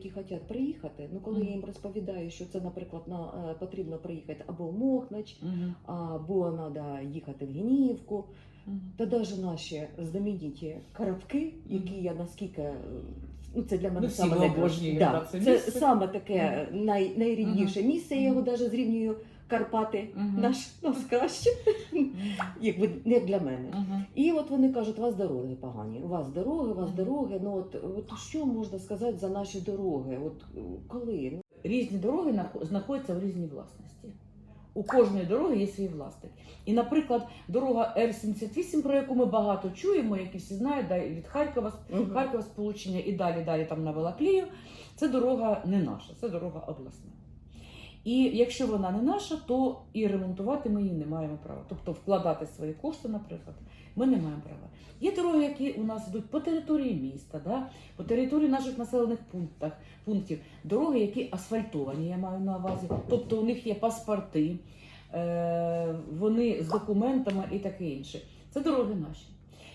які хочуть приїхати, ну коли Мгм. я їм розповідаю, що це, наприклад, на е, потрібно приїхати або в Мохнач, Мгм. або треба їхати в Гініївку, mm -hmm. та навіть наші знамениті коробки, які я наскільки е, ну це для мене ну, саме його Да, це це місце. саме таке най, найрідніше місце. Я його навіть зрівнюю Карпати, Мгм. наш нас краще, якби не для мене. Мгм. І от вони кажуть, у вас дороги погані, у вас дороги, у вас дороги. Ну от, от що можна сказати за наші дороги? От коли? Різні дороги знаходяться в різній власності. У кожної дороги є свій власник. І, наприклад, дорога Р-78, про яку ми багато чуємо, які всі знають, да, від Харкова. Харкова сполучення і далі, далі там на Балаклію, це дорога не наша, це дорога обласна. І якщо вона не наша, то і ремонтувати ми її не маємо права. Тобто вкладати свої кошти, наприклад, ми не маємо права. Є дороги, які у нас йдуть по території міста, да? по території наших населених пунктах, пунктів, дороги, які асфальтовані, я маю на увазі. Тобто у них є паспорти, е, вони з документами і таке інше. Це дороги наші.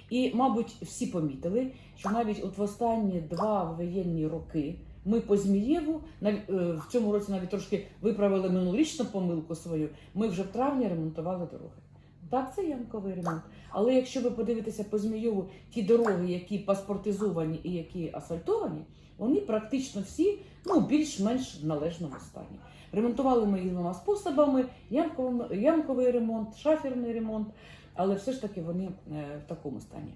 І, мабуть, всі помітили, що навіть от в останні два воєнні роки ми по Змієву, е, в цьому році навіть трошки виправили минулорічну помилку свою, ми вже в травні ремонтували дороги. Так, це ямковий ремонт. Але якщо ви подивитеся по Змієву, ті дороги, які паспортизовані і які асфальтовані, вони практично всі ну, більш-менш в належному стані. Ремонтували ми двома способами: ямковий, ямковий ремонт, шаферний ремонт, але все ж таки вони е, в такому стані.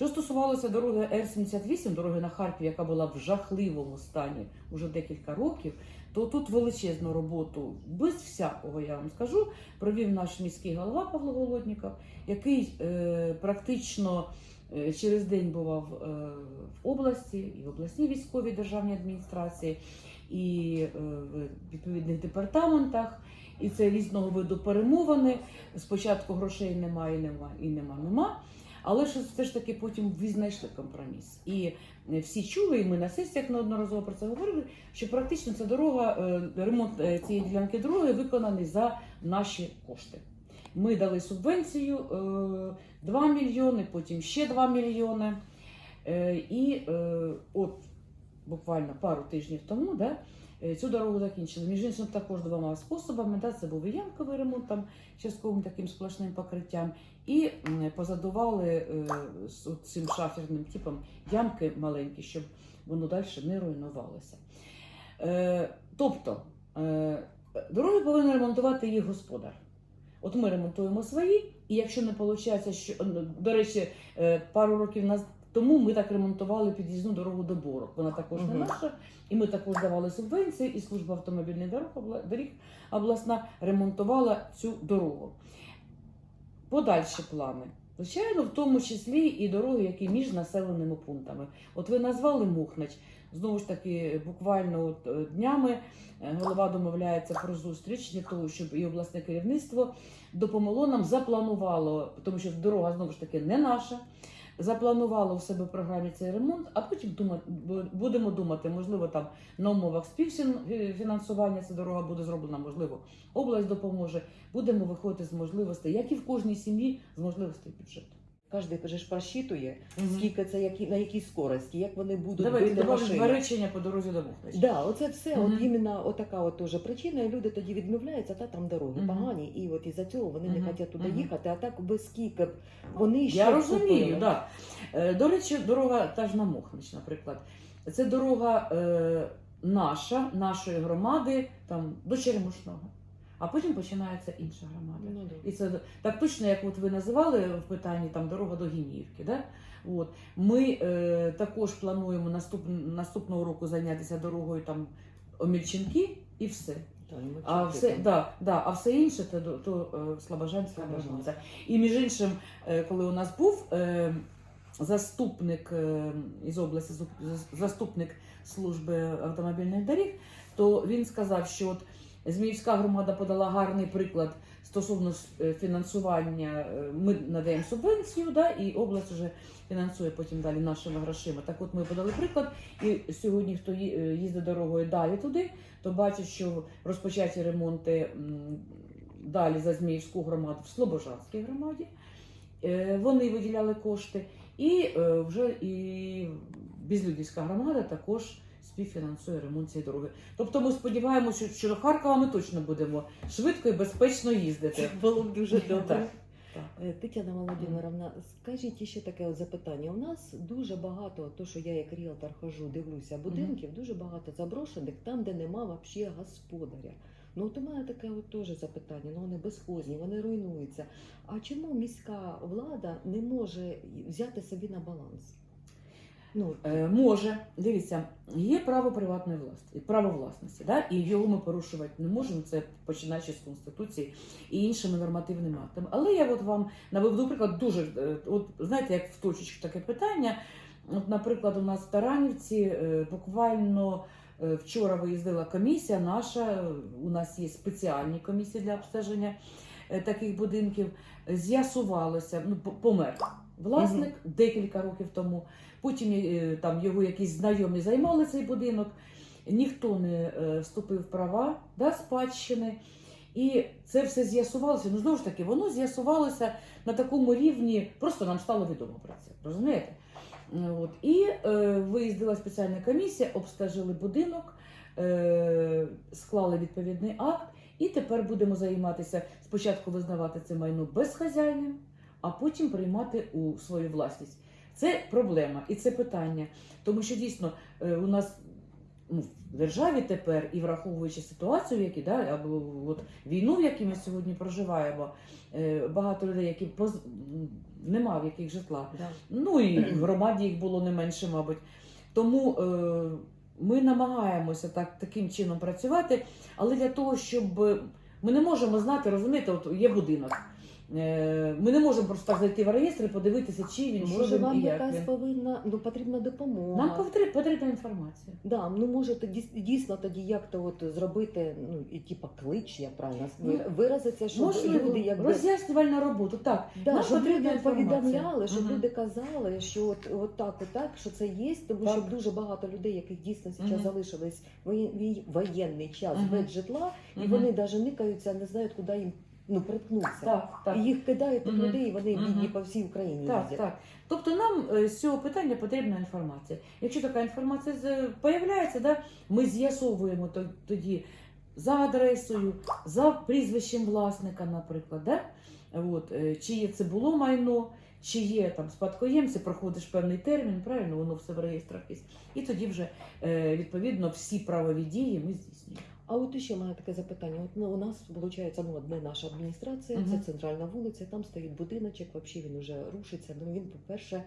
Що стосувалося дороги Р-78, дороги на Харків, яка була в жахливому стані вже декілька років, то тут величезну роботу, без всякого, я вам скажу, провів наш міський голова Павло Голодніков, який е, практично е, через день бував е, в області, і в обласній військовій державній адміністрації, і е, в відповідних департаментах. І це різного виду перемовини. Спочатку грошей немає, і нема, і нема, нема. Але ж все ж таки потім знайшли компроміс. І е, всі чули, і ми на сесіях неодноразово про це говорили, що практично ця дорога, е, ремонт е, цієї ділянки дороги виконаний за наші кошти. Ми дали субвенцію е, 2 мільйони, потім ще 2 мільйони. І от буквально пару тижнів тому да, цю дорогу закінчили. Між іншим, також двома способами. Да, це був і ямковий ремонт там частковим таким сплошним покриттям, і позадували е, з цим шаферним типом ямки маленькі, щоб воно далі не руйнувалося. Е, тобто е, дороги повинен ремонтувати їх господар. От ми ремонтуємо свої, і якщо не виходить, що ну, до речі, е, пару років наз- тому ми так ремонтували під'їзну дорогу до Борок. Вона також не наша, і ми також давали субвенції, і служба автомобільних дорог доріг обласна ремонтувала цю дорогу. Подальші плани. Звичайно, в тому числі і дороги, які між населеними пунктами. От ви назвали Мухнач. Знову ж таки, буквально от е, днями е, голова домовляється про зустріч для того, щоб і обласне керівництво допомогло нам, запланувало, тому що дорога знову ж таки не наша. Запланувало в себе в програмі цей ремонт, а потім думати, будемо думати, можливо, там на умовах співфінансування ця дорога буде зроблена, можливо, область допоможе. Будемо виходити з можливостей, як і в кожній сім'ї, з можливостей бюджету. Кожен же ж просчитує, скільки це, які, на якій скорості, як вони будуть Давайте бити машини. два речення по дорозі до Бухнича. Да, оце все, Мгм. от іменно отака от тоже причина, і люди тоді відмовляються, та там дороги Мгм. погані, і от із-за цього вони Мгм. не хочуть туди Мгм. їхати, а так без скільки б вони ще Я б розумію, купили. да. Е, До речі, дорога та ж на Мохнич, наприклад. Це дорога е, наша, нашої громади, там до Черемошного. А потім починається інша громада. Ну, да. І це так точно, як от ви називали в питанні там дорога до Гінівки. Да? От. Ми е, також плануємо наступ, наступного року зайнятися дорогою там Омельченки і все. Та, А все, там. да, да, а все інше то, то, то е, Слобожанська. громада. І між іншим, е, коли у нас був е, заступник е, із області, заступник служби автомобільних доріг, то він сказав, що от Зміївська громада подала гарний приклад стосовно е, фінансування. Е, Ми надаємо субвенцію, да, і область вже фінансує потім далі нашими грошима. Так от ми подали приклад, і сьогодні, хто е, їздить дорогою далі туди, то бачить, що розпочаті ремонти далі за Зміївську громаду в Слобожанській громаді. Вони виділяли кошти. І вже і Безлюдівська громада також співфінансує ремонт цієї дороги. Тобто ми сподіваємося, що до Харкова ми точно будемо швидко і безпечно їздити. Це було б дуже добре. Так. Е, Тетяна Володимировна, скажіть ще таке от запитання. У нас дуже багато, то що я як ріелтор хожу, дивлюся будинків, дуже багато заброшених там, де нема взагалі господаря. Ну от у мене таке от теж запитання. Ну вони безхозні, вони руйнуються. А чому міська влада не може взяти собі на баланс? Ну, Е, може, дивіться, є право приватної власності, право власності, да? і його ми порушувати не можемо, це починаючи з Конституції і іншими нормативними актами. Але я от вам наведу приклад дуже, е, от знаєте, як в точечку таке питання. От, наприклад, у нас в Таранівці е, буквально е, вчора виїздила комісія наша, у нас є спеціальні комісії для обстеження таких будинків. З'ясувалося, ну, помер власник декілька років тому. Потім е, там його якісь знайомі займали цей будинок, ніхто не е, вступив в права да, спадщини. І це все з'ясувалося. Ну, знову ж таки, воно з'ясувалося на такому рівні, просто нам стало відомо про це. Розумієте? От. І е, виїздила спеціальна комісія, обстежили будинок, е, склали відповідний акт, і тепер будемо займатися спочатку визнавати це майно безхазяйним, а потім приймати у свою власність. Це проблема і це питання, тому що дійсно е, у нас ну, в державі тепер і враховуючи ситуацію, в якій да, або от війну, в якій ми сьогодні проживаємо, е, багато людей, які поз... нема в яких житла. да. Ну і в громаді їх було не менше, мабуть. Тому е, ми намагаємося так, таким чином працювати, але для того, щоб ми не можемо знати, розумієте, от є будинок. Е, Ми не можемо просто так зайти в реєстр і подивитися, чи він, що Може, він вам і як якась він. повинна ну потрібна допомога. Нам потрібна, потрібна інформація. Да, ну може тоді дійсно тоді як то от зробити, ну і типа клич, як правильно Ну, виразиться, щоб Можливо, люди якби роз'яснювальна робота. Так, да, нам щоб потрібна люди інформація. повідомляли, щоб Мгм. люди казали, що от, от так, от так, що це є, тому Так. що дуже багато людей, яких дійсно зараз Мгм. залишились воєн- вій- воєнний час Мгм. без житла, і Мгм. вони навіть никаються, не знають, куди їм ну приткнутися. так, так. І їх кидають тих Мгм. людей, і вони Мгм. бідні по всій Україні Так, їздять. так. Тобто нам е, з цього питання потрібна інформація. Якщо така інформація з- появляється, да, ми з'ясовуємо то- тоді за адресою, за прізвищем власника, наприклад, да? От, е, чи це було майно, чи є там спадкоємці, проходиш певний термін, правильно, воно все в реєстрах є. І тоді вже е, відповідно всі правові дії ми здійснюємо. А от ще маю таке запитання. От ну, у нас виходить, ну, одне наша адміністрація, Мгм. це центральна вулиця, там стоїть будиночок, взагалі він вже рушиться. Ну він, по-перше,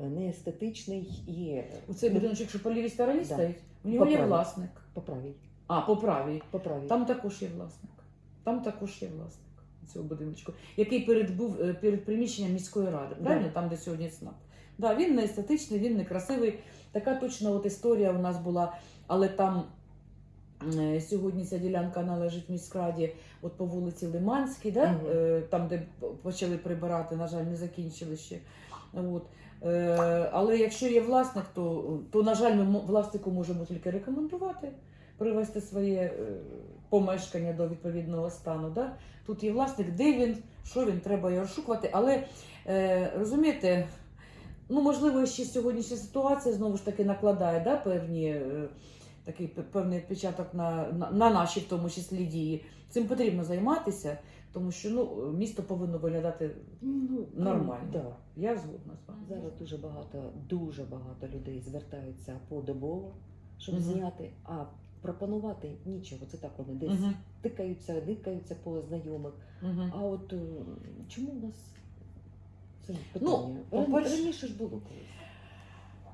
е, не естетичний і У цей ну, будиночок, що по лівій стороні Да. стоїть, у нього є Поправі. власник. по правій. А, по правій. По правій. Там також є власник. Там також є власник цього будиночку, який перед був е, перед приміщенням міської ради, правильно? Там, де сьогодні СНАП. Да, він не естетичний, він не красивий. Така точно от історія у нас була, але там сьогодні ця ділянка належить міськраді, от по вулиці Лиманській, да? Мгм. е, там, де почали прибирати, на жаль, не закінчили ще. От. Е, але якщо є власник, то, то на жаль, ми власнику можемо тільки рекомендувати привести своє е, помешкання до відповідного стану. Да? Тут є власник, де він, що він, треба його розшукувати. Але е, розумієте, ну можливо, ще сьогоднішня ситуація знову ж таки накладає да, певні. Такий певний відпечаток на, на, на наші, в тому числі дії. Цим потрібно займатися, тому що ну, місто повинно виглядати Ну, нормально. Да. Я згодна з вами. Зараз дуже багато, дуже багато людей звертаються подобово, щоб Мгм. зняти, а пропонувати нічого. Це так вони десь Мгм, тикаються, никаються по знайомих. мгм. А от чому у нас це Ну, питання? По-перше- раніше ж було колись.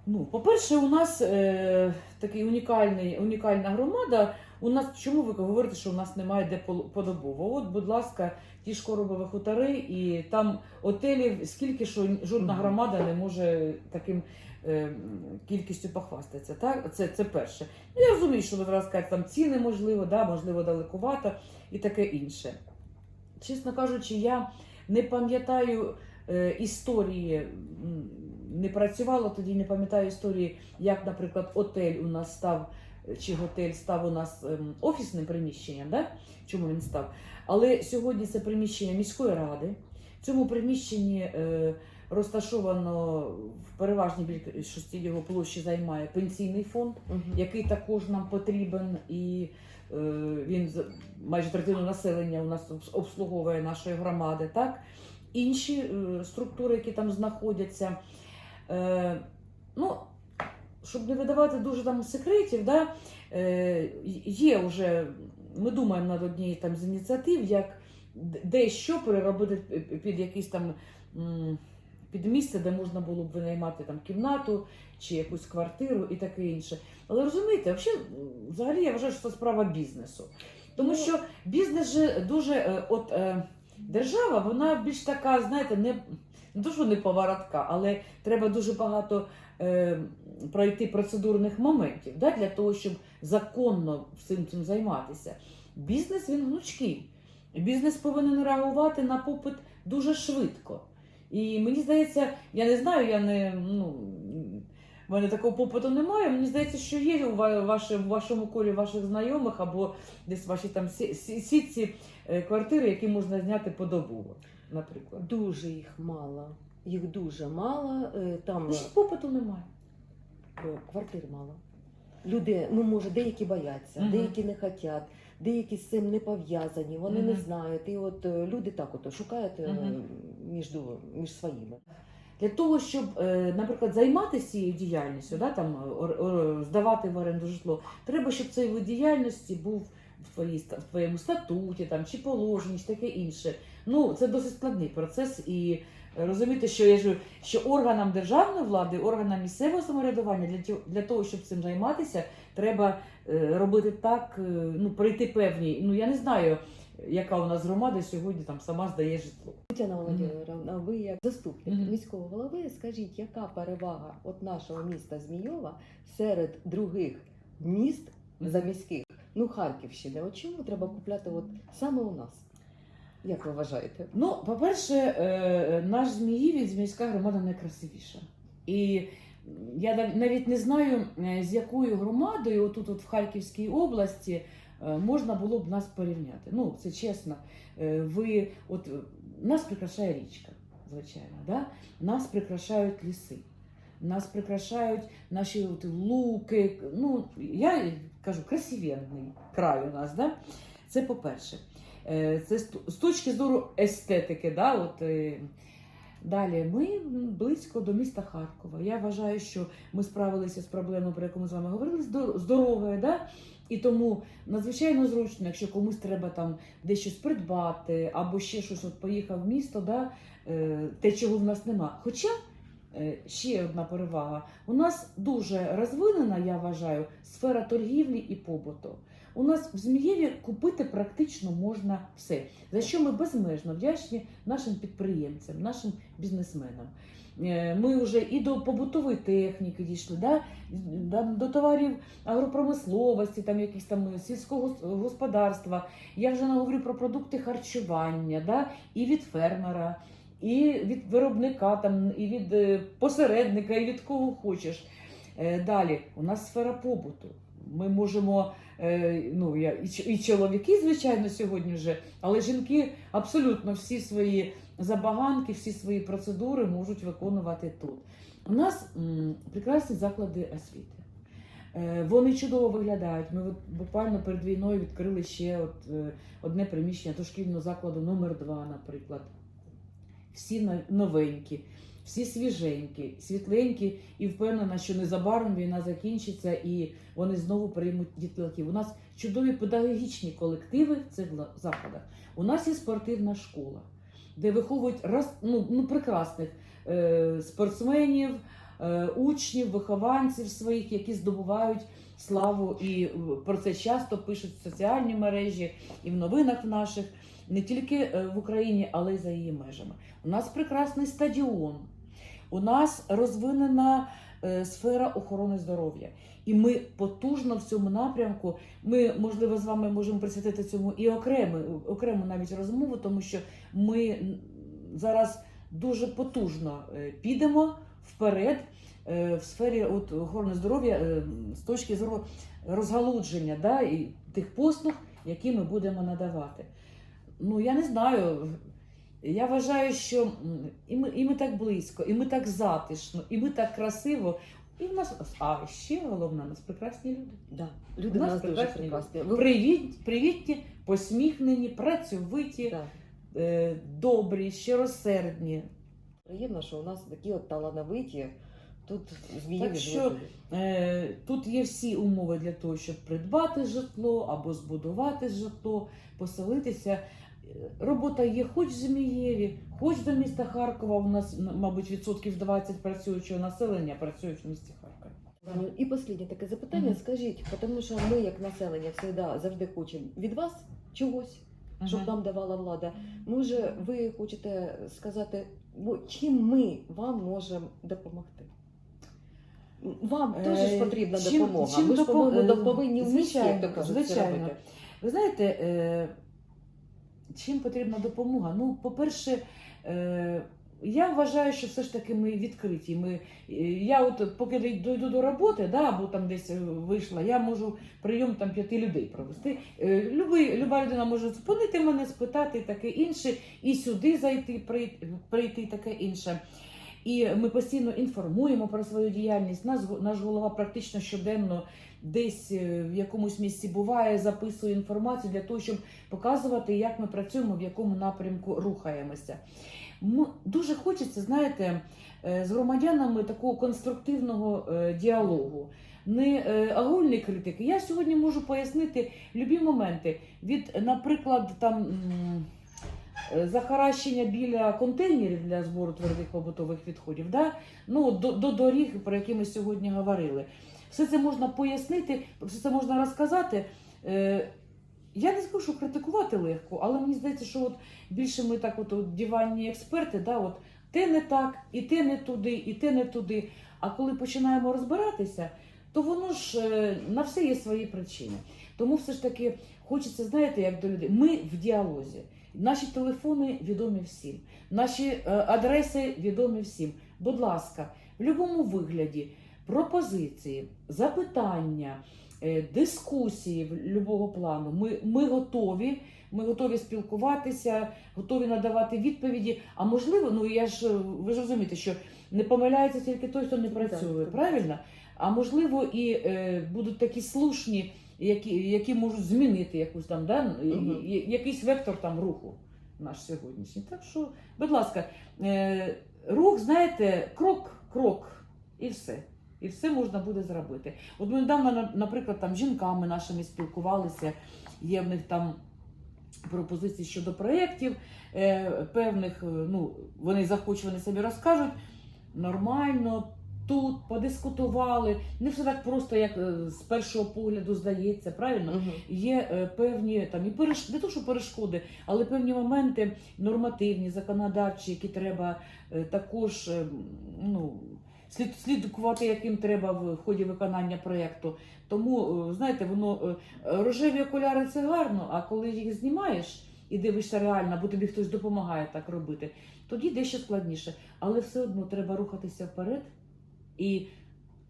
Ну, по-перше, у нас е, такий унікальний, унікальна громада. У нас чому ви говорите, що у нас немає де подобово? От, будь ласка, ті ж коробові хутори, і там отелів, скільки що жодна громада не може таким е, кількістю похвастатися. Так? Це, це перше. Ну, я розумію, що ви зараз кажете, там ціни можливо, да, можливо, далекувато і таке інше. Чесно кажучи, я не пам'ятаю е, історії, не працювала тоді, не пам'ятаю історії, як, наприклад, отель у нас став, чи готель став у нас ем, офісним приміщенням, да? чому він став. Але сьогодні це приміщення міської ради. В цьому приміщенні е, розташовано в переважній більшості його площі займає пенсійний фонд, Мгм. який також нам потрібен, і е, він майже третину населення у нас обслуговує нашої громади. Так? Інші е, структури, які там знаходяться. Е, ну, щоб не видавати дуже там секретів, да, е, є вже, ми думаємо над однією там з ініціатив, як дещо переробити під якийсь там під місце, де можна було б винаймати там кімнату чи якусь квартиру і таке інше. Але розумієте, взагалі, взагалі я вважаю, що це справа бізнесу. Тому Ну, що бізнес же дуже, е, от е, держава, вона більш така, знаєте, не, що не поворотка, але треба дуже багато е, пройти процедурних моментів да, для того, щоб законно всім цим займатися. Бізнес він гнучкий. Бізнес повинен реагувати на попит дуже швидко. І мені здається, я не знаю, я не ну. В мене такого попиту немає. Мені здається, що є у вашому колі ваших знайомих або десь в вашій там сі- сі- сітці е, квартири, які можна зняти подобово, наприклад. Дуже їх мало. Їх дуже мало. Е, Там Ну, що попиту немає. е, квартир мало. Люди, ну може, деякі бояться, Мгм. деякі не хочуть, деякі з цим не пов'язані, вони не знають. І от люди так от шукають Мгм. між, між своїми. Для того, щоб, е, наприклад, займатися цією діяльністю, да, там, ор- здавати в оренду житло, треба, щоб цей вид діяльності був в, твоїй, ста- в твоєму статуті там, чи положенні, чи таке інше. Ну, це досить складний процес. І е, розумієте, що я ж що органам державної влади, органам місцевого самоврядування для, для того, щоб цим займатися, треба е, робити так, е, ну, пройти певні. Ну я не знаю, яка у нас громада сьогодні там сама здає житло. Тетяна Володимировна, ви як заступник Мгм. міського голови, скажіть, яка перевага от нашого міста Змійова серед других міст заміських, ну Харківщини? От чому треба купляти от саме у нас? Як ви вважаєте? Ну, по-перше, е, наш Зміївець, міська громада найкрасивіша. І я нав- навіть не знаю, е, з якою громадою отут от в Харківській області можна було б нас порівняти. Ну, це чесно. Е, Ви, от, е, нас прикрашає річка, звичайно. Да? Нас прикрашають ліси. Нас прикрашають наші от луки. Ну, я кажу, красивенний край у нас. Да? Це по-перше. Е, Це з точки зору естетики. Да? От, е, далі, ми близько до міста Харкова. Я вважаю, що ми справилися з проблемою, про яку ми з вами говорили, з дорогою. Да? І тому надзвичайно зручно, якщо комусь треба там десь щось придбати або ще щось от поїхав в місто, да? е, те, чого в нас нема. Хоча е, ще одна перевага. У нас дуже розвинена, я вважаю, сфера торгівлі і побуту. У нас в Змієві купити практично можна все, за що ми безмежно вдячні нашим підприємцям, нашим бізнесменам. Е, Ми вже і до побутової техніки дійшли, да? до товарів агропромисловості, там якісь там сільського господарства. Я вже не говорю про продукти харчування, да? і від фермера, і від виробника, там, і від е, посередника, і від кого хочеш. Е, Далі у нас сфера побуту. Ми можемо, е, ну я і, чоловіки, звичайно, сьогодні вже, але жінки абсолютно всі свої забаганки, всі свої процедури можуть виконувати тут. У нас м, прекрасні заклади освіти. Е, Вони чудово виглядають. Ми от буквально перед війною відкрили ще от, е, одне приміщення дошкільного закладу номер 2 наприклад. Всі новенькі, всі свіженькі, світленькі, і впевнена, що незабаром війна закінчиться і вони знову приймуть дітлахів. У нас чудові педагогічні колективи в цих закладах. У нас є спортивна школа, де виховують роз, ну, ну, прекрасних е, спортсменів, е, учнів, вихованців своїх, які здобувають славу. І е, про це часто пишуть в соціальні мережі і в новинах наших, не тільки е, в Україні, але й за її межами. У нас прекрасний стадіон, у нас розвинена е, сфера охорони здоров'я. І ми потужно в цьому напрямку. Ми, можливо, з вами можемо присвятити цьому і окрему, окрему навіть розмову, тому що ми зараз дуже потужно е, підемо вперед е, в сфері от, охорони здоров'я з точки зору розгалудження да, і тих послуг, які ми будемо надавати. Ну, я не знаю. Я вважаю, що і ми, і ми так близько, і ми так затишно, і ми так красиво. І в нас, а ще головне, у нас прекрасні люди. Да. Люди У нас нас дуже прекрасні Привіт, привітні, посміхнені, працьовиті, Да. е, добрі, щиросердні. Приємно, що у нас такі от талановиті. Тут Так що- Е, Тут є всі умови для того, щоб придбати житло або збудувати житло, поселитися. Е, Робота є хоч в Змієві, хоч до міста Харкова. У нас, мабуть, відсотків 20 працюючого населення працюють в місті Харкові. Ну, І останнє таке запитання. Мгм. Скажіть, тому що ми, як населення, завжди, завжди хочемо від вас чогось, щоб Мгм. нам давала влада. Може, ви хочете сказати, бо чим ми вам можемо допомогти? Вам Е, теж ж потрібна чим- допомога. чим Ми ж допо- е, повинні в місті, як звичайно, то кажуть, це робити. Ви знаєте, е, чим потрібна допомога? Ну, по-перше, е, я вважаю, що все ж таки ми відкриті. Ми, е, я от поки дойду до роботи, да, або там десь е, вийшла, я можу прийом там п'яти людей провести. Е, любий, люба людина може зупинити мене, спитати таке інше, і сюди зайти, прийти, прийти таке інше. І ми постійно інформуємо про свою діяльність. Наш, наш голова практично щоденно десь е, в якомусь місці буває, записує інформацію для того, щоб показувати, як ми працюємо, в якому напрямку рухаємося. Дуже хочеться, знаєте, е, з громадянами такого конструктивного е, діалогу. Не агульної критики. Я сьогодні можу пояснити любі моменти від, наприклад, там захаращення біля контейнерів для збору твердих побутових відходів, да? ну, до, до доріг, про які ми сьогодні говорили. Все це можна пояснити, все це можна розказати. Е, я не скажу, що критикувати легко, але мені здається, що от більше ми так, от, от диванні експерти, да, от те не так, і те не туди, і те не туди. А коли починаємо розбиратися, то воно ж е, на все є свої причини. Тому все ж таки хочеться, знаєте, як до людей. Ми в діалозі. Наші телефони відомі всім, наші е, адреси відомі всім. Будь ласка, в будь-якому вигляді пропозиції, запитання, е, дискусії будь-якого плану. Ми, ми готові. Ми готові спілкуватися, готові надавати відповіді. А можливо, ну я ж ви ж розумієте, що не помиляється тільки той, хто не працює, Так. правильно? А можливо, і е, будуть такі слушні, які, які можуть змінити якусь там, да, я- якийсь вектор там руху наш сьогоднішній. Так що, будь ласка, е, рух, знаєте, крок, крок, і все. І все можна буде зробити. От ми недавно, наприклад, там жінками нашими спілкувалися, є в них там пропозиції щодо проєктів е, певних, е, ну, вони захочуть, вони собі розкажуть. Нормально, тут подискутували. Не все так просто, як е, з першого погляду здається, правильно? Мгм. Є е, певні там і переш... не то, що перешкоди, але певні моменти нормативні, законодавчі, які треба е, також ну, слід, слідкувати, яким треба в ході виконання проєкту. Тому, знаєте, воно рожеві окуляри це гарно, а коли їх знімаєш і дивишся реально, бо тобі хтось допомагає так робити, тоді дещо складніше. Але все одно треба рухатися вперед. І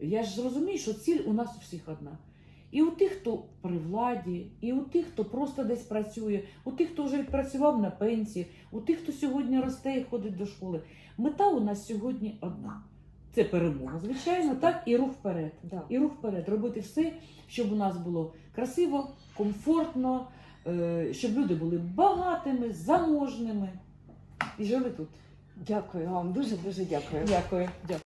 я ж розумію, що ціль у нас у всіх одна. І у тих, хто при владі, і у тих, хто просто десь працює, у тих, хто вже відпрацював на пенсії, у тих, хто сьогодні росте і ходить до школи. Мета у нас сьогодні одна. Це перемога, звичайно, так, і рух вперед. Да. І рух вперед. Робити все, щоб у нас було красиво, комфортно, е, щоб люди були багатими, заможними і жили тут. Дякую вам, дуже дуже дякую. Дякую. Дякую.